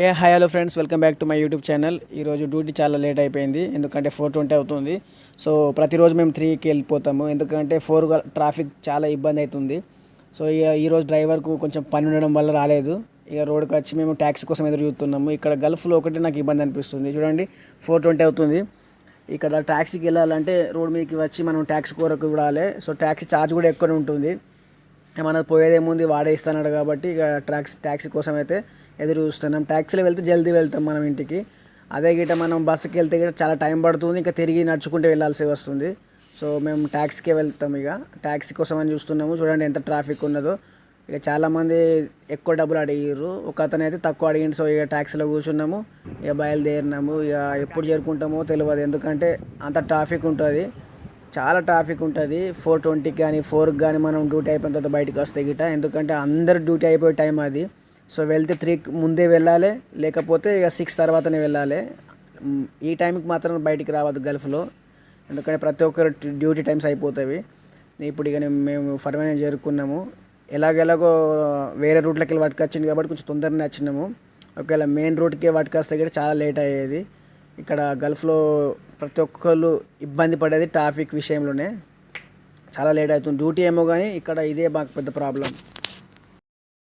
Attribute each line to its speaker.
Speaker 1: A hi hello friends welcome back to my YouTube channel ఈరోజు duty చాలా late అయిపోయింది. ఎందుకంటే ఫోర్ ట్వంటీ అవుతుంది. సో ప్రతిరోజు మేము త్రీకి వెళ్ళిపోతాము. ఎందుకంటే ఫోర్ ట్రాఫిక్ చాలా ఇబ్బంది అవుతుంది. సో ఇక ఈరోజు డ్రైవర్కు కొంచెం పని ఉండడం వల్ల రాలేదు. ఇక రోడ్కి వచ్చి మేము ట్యాక్సీ కోసం ఎదురు చూస్తున్నాము. ఇక్కడ గల్ఫ్లో ఒకటి నాకు ఇబ్బంది అనిపిస్తుంది. చూడండి ఫోర్ ట్వంటీ అవుతుంది. ఇక్కడ ట్యాక్సీకి వెళ్ళాలంటే రోడ్ మీదకి వచ్చి మనం ట్యాక్సీ కొరకు చూడాలి. సో ట్యాక్సీ ఛార్జ్ కూడా ఎక్కువ ఉంటుంది. మనకు పోయేదేముంది వాడే ఇస్తున్నాడు కాబట్టి ఇక ట్యాక్సీ ట్యాక్సీ కోసం అయితే ఎదురు చూస్తున్నాం. ట్యాక్సీలో వెళ్తే జల్దీ వెళ్తాం మనం ఇంటికి. అదే గిట్ట మనం బస్సుకి వెళ్తే గిట్ట చాలా టైం పడుతుంది ఇంకా తిరిగి నడుచుకుంటూ వెళ్ళాల్సి వస్తుంది. సో మేము ట్యాక్సీకే వెళ్తాం ఇక. ట్యాక్సీ కోసం అని చూస్తున్నాము. చూడండి ఎంత ట్రాఫిక్ ఉన్నదో. ఇక చాలామంది ఎక్కువ డబ్బులు అడిగారు ఒక అతను అయితే తక్కువ అడిగింది సో ఇక ట్యాక్సీలో కూర్చున్నాము. ఇక బయలుదేరినాము. ఇక ఎప్పుడు చేరుకుంటామో తెలియదు ఎందుకంటే అంత ట్రాఫిక్ ఉంటుంది. చాలా ట్రాఫిక్ ఉంటుంది. ఫోర్ ట్వంటీకి కానీ ఫోర్కి కానీ మనం డ్యూటీ అయిపోయిన తర్వాత బయటకు వస్తే గిట ఎందుకంటే అందరు డ్యూటీ అయిపోయే టైం అది. సో వెళ్తే త్రీ ముందే వెళ్ళాలి లేకపోతే ఇక సిక్స్ తర్వాతనే వెళ్ళాలి. ఈ టైంకి మాత్రం బయటికి రావద్దు గల్ఫ్లో ఎందుకంటే ప్రతి ఒక్కరు డ్యూటీ టైమ్స్ అయిపోతాయి ఇప్పుడు ఇక మేము ఫర్మైన చేరుకున్నాము. ఎలాగెలాగో వేరే రూట్లోకి వెళ్ళి పట్టుకొచ్చింది కాబట్టి కొంచెం తొందరనే వచ్చినాము. ఒకవేళ మెయిన్ రూట్కే పట్టుకొస్తే కూడా చాలా లేట్ అయ్యేది. ఇక్కడ గల్ఫ్లో ప్రతి ఒక్కళ్ళు ఇబ్బంది పడేది ట్రాఫిక్ విషయంలోనే. చాలా లేట్ అవుతుంది. డ్యూటీ ఏమో కానీ ఇక్కడ ఇదే మాకు పెద్ద ప్రాబ్లం